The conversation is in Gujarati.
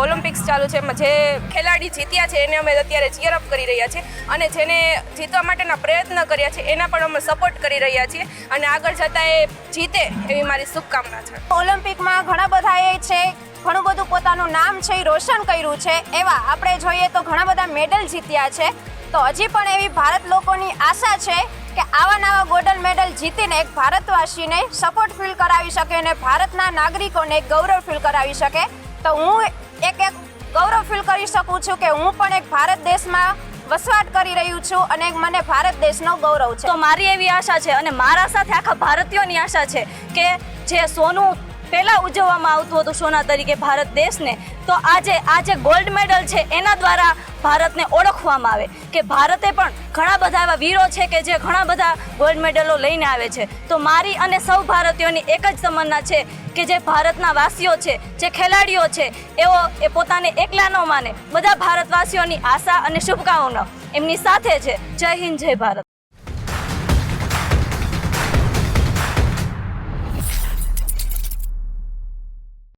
ચાલુ છે. જે ખેલાડી જીત્યા છે, એને અમે અત્યારે ચીયર અપ કરી રહ્યા છીએ અને જેને જીતવા માટેના પ્રયત્ન કર્યા છે, એના પણ અમે સપોર્ટ કરી રહ્યા છીએ અને આગળ જતાં એ જીતે એવી મારી શુભકામના છે. ઓલિમ્પિકમાં ઘણા બધા એ છે, ઘણું બધું પોતાનું નામ છે, એ રોશન કર્યું છે. એવા આપણે જોઈએ તો ઘણા બધા મેડલ જીત્યા છે. તો હજી પણ એવી ભારત લોકોની આશા છે કે આવા નવા ગોલ્ડન મેડલ જીતીને એક ભારતવાસીને સપોર્ટ ફીલ કરાવી શકે અને ભારતના નાગરિકોને ગૌરવ ફીલ કરાવી શકે. તો હું એક એક ગૌરવ ફીલ કરી શકું છું કે હું પણ એક ભારત દેશમાં વસવાટ કરી રહ્યું છું અને મને ભારત દેશનો ગૌરવ છે. તો મારી એવી આશા છે અને મારા સાથે આખા ભારતીયોની આશા છે કે જે સોનું પહેલાં ઉજવવામાં આવતું હતું સોના તરીકે ભારત દેશને. તો આજે આ જે ગોલ્ડ મેડલ છે એના દ્વારા ભારતને ઓળખવામાં આવે કે ભારતે પણ ઘણા બધા એવા વીરો છે કે જે ઘણા બધા ગોલ્ડ મેડલો લઈને આવે છે. તો મારી અને સૌ ભારતીયોની એક જ તમન્ના છે કે જે ભારતના વાસીઓ છે, જે ખેલાડીઓ છે, એઓ એ પોતાને એકલા ન માને. બધા ભારતવાસીઓની આશા અને શુભકામનાઓ એમની સાથે છે. જય હિન્દ, જય ભારત.